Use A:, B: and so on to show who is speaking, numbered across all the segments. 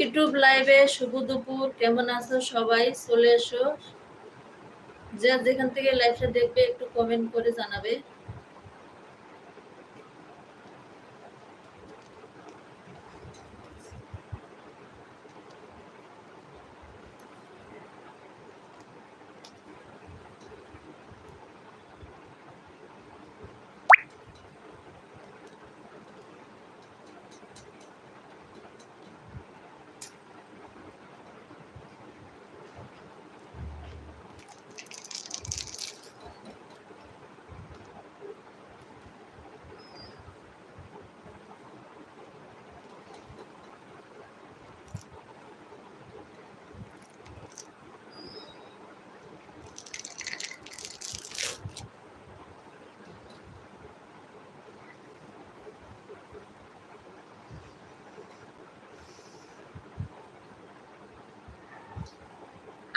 A: YouTube লাইভে শুভ দুপুর, কেমন আছো সবাই? চলে এসো। যে যেখান থেকে লাইভটা দেখবে, একটু কমেন্ট করে জানাবে।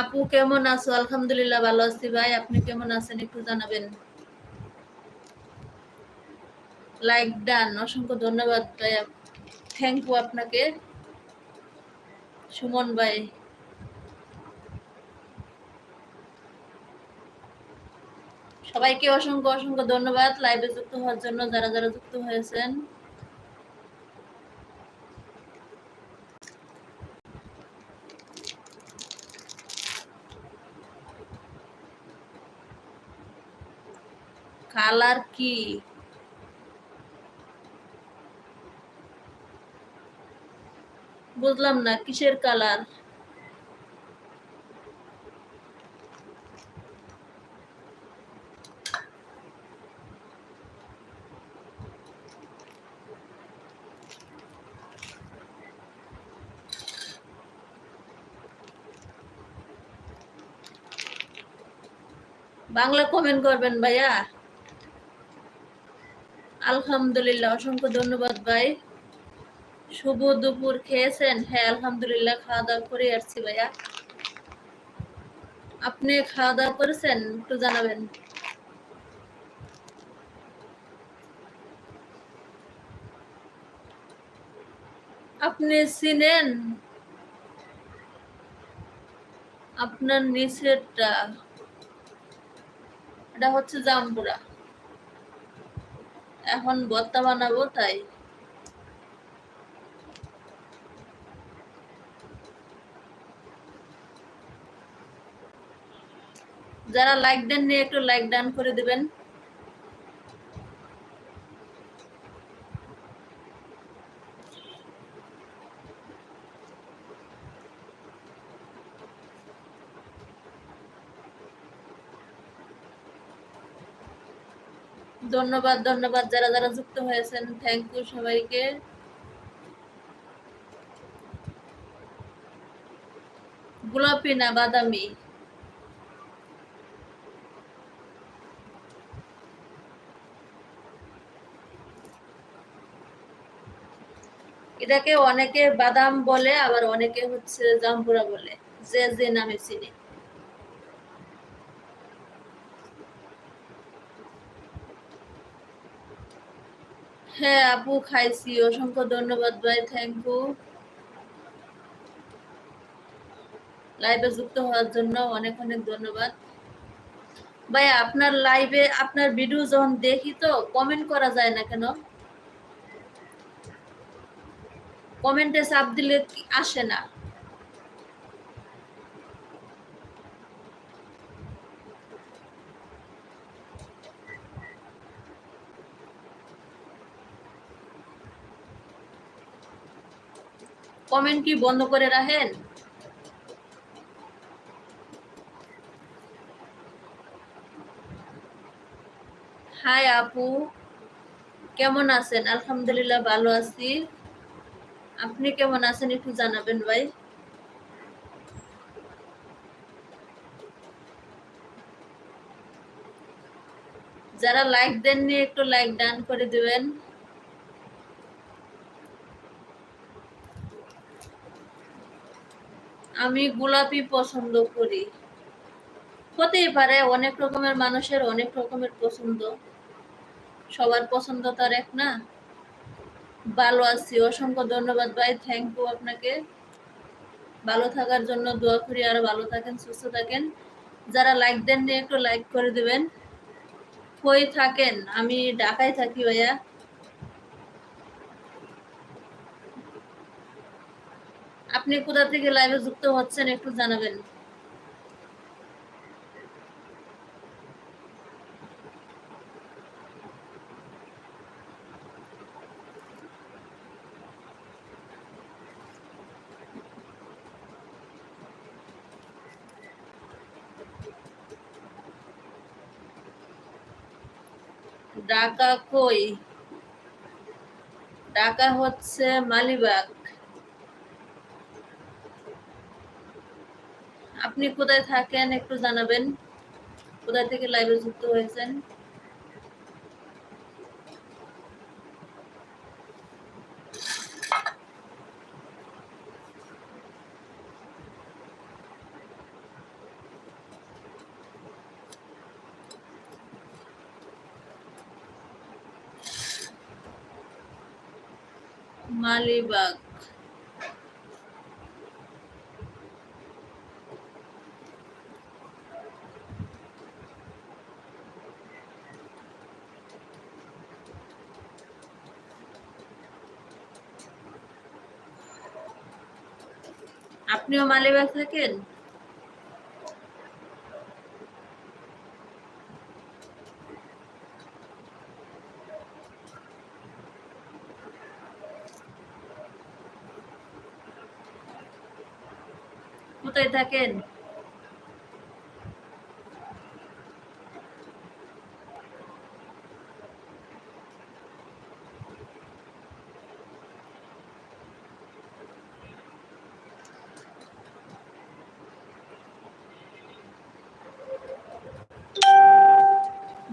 A: আপু কেমন আছো? আলহামদুলিল্লাহ ভালো আছি ভাই। আপনি কেমন আছেন একটু জানাবেন? লাইক ডান অসংখ্য ধন্যবাদ ভাই। থ্যাংক ইউ আপনাকে। সুমন ভাই। সবাইকে অসংখ্য অসংখ্য ধন্যবাদ। লাইভে যুক্ত হওয়ার জন্য যারা যারা যুক্ত হয়েছেন। কালার কি বুঝলাম না কিসের কালার বাংলা কমেন্ট করবেন ভাইয়া আলহামদুলিল্লাহ, অসংখ্য ধন্যবাদ ভাই। শুভ দুপুর, খেয়েছেন? হ্যাঁ আলহামদুলিল্লাহ খাওয়া দাওয়া করে আসছি ভাইয়া। আপনি খাওয়া দাওয়া করেছেন? একটু জানাবেন। আপনি চিনেন? আপনার নিচেরটা, এটা হচ্ছে জামপুরা। এখন ভর্তা বানাবো তাই। যারা লাইক দেন নিয়ে একটু লাইক ডান করে দিবেন। ধন্যবাদ ধন্যবাদ যারা যারা যুক্ত হয়েছেন। থ্যাংক ইউ সবাইকে। গোলাপি না, বাদামি। এটাকে অনেকে বাদাম বলে, আবার অনেকে হচ্ছে জাম্পুরা বলে, যে যে নামে চিনি। হ্যাঁ আপু খাইছি। অসংখ্য ধন্যবাদ ভাই থ্যাংক ইউ লাইভে যুক্ত হওয়ার জন্য অনেক অনেক ধন্যবাদ। ভাই, আপনার লাইভে আপনার ভিডিও যখন দেখি তো কমেন্ট করা যায় না কেন? কমেন্টে চাপ দিলে আসে না? কমেন্ট কি বন্ধ করে রাখেন? হাই আপু, কেমন আছেন? আলহামদুলিল্লাহ ভালো আছি। আপনি কেমন আছেন একটু জানাবেন ভাই? যারা লাইক দেননি একটু লাইক ডান করে দিবেন। আমি গোলাপি পছন্দ করি। হতেই পারে অনেক রকমের মানুষের অনেক রকমের পছন্দ। সবার পছন্দ তার এক না। ভালো আছি, অসংখ্য ধন্যবাদ ভাই থ্যাংক ইউ আপনাকে। ভালো থাকার জন্য দোয়া করি, আরও ভালো থাকেন, সুস্থ থাকেন। যারা লাইক দেননি একটু লাইক করে দিবেন। কই থাকেন, আমি ঢাকায় থাকি ভাইয়া। আপনি কোথা থেকে লাইভে যুক্ত হচ্ছেন একটু জানাবেন। ঢাকা কই? ঢাকা হচ্ছে মালিবাগ। আপনি কোথায় থাকেন একটু জানাবেন। কোথায় থেকে লাইভে যুক্ত হয়েছেন? মালিবাগ। আপনিও মালিবাগ থাকেন? কোথায় থাকেন?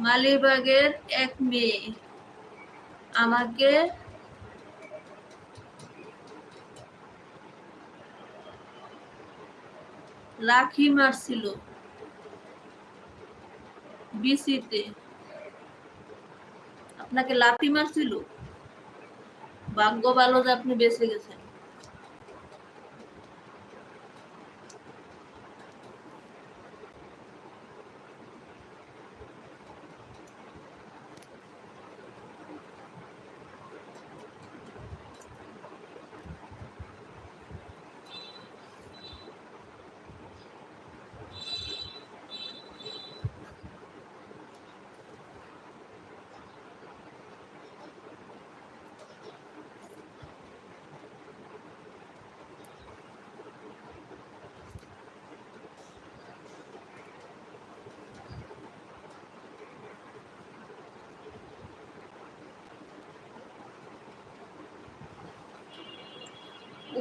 A: মালিবাগের এক মেয়ে। আমাকে লাঠি মারছিল বিসিতে। আপনাকে লাঠি মারছিল? ভাগ্য ভালো যে আপনি বেঁচে গেছেন।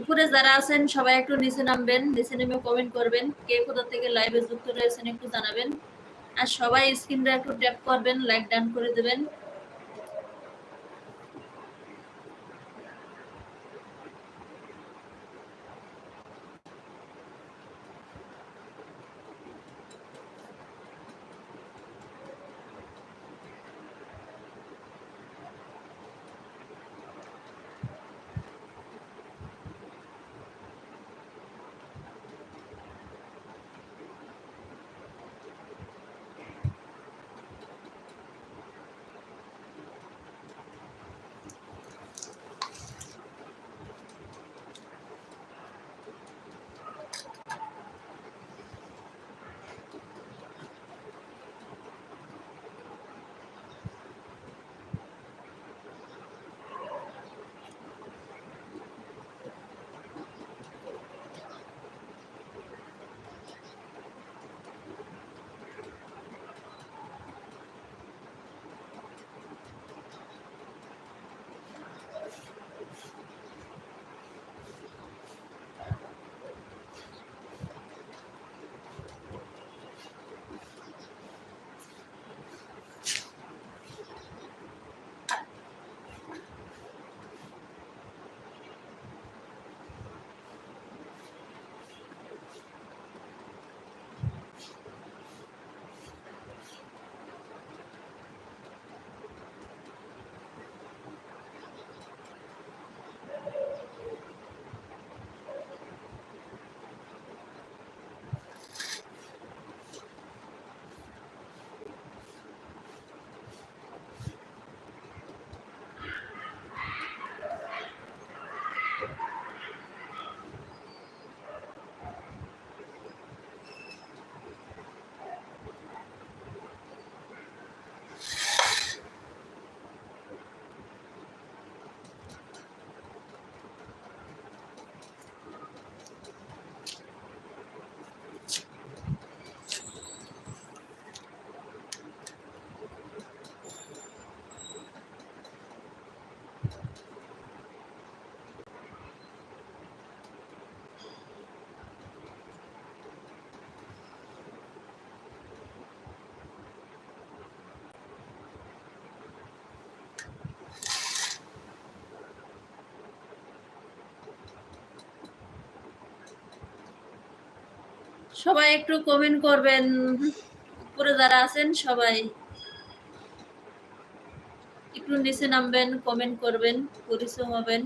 A: উপরে যারা আছেন, সবাই একটু নিচে নামবেন, নিচে নেমে কমেন্ট করবেন, কে কোথা থেকে লাইভে যুক্ত রয়েছেন একটু জানাবেন। আর সবাই স্ক্রিনটা একটু ট্যাপ করবেন লাইক ডান করে দেবেন। সবাই একটু কমেন্ট করবেন। উপরে যারা আছেন সবাই একটু নিচে নামবেন কমেন্ট করবেন পরিশ্রম হবেন।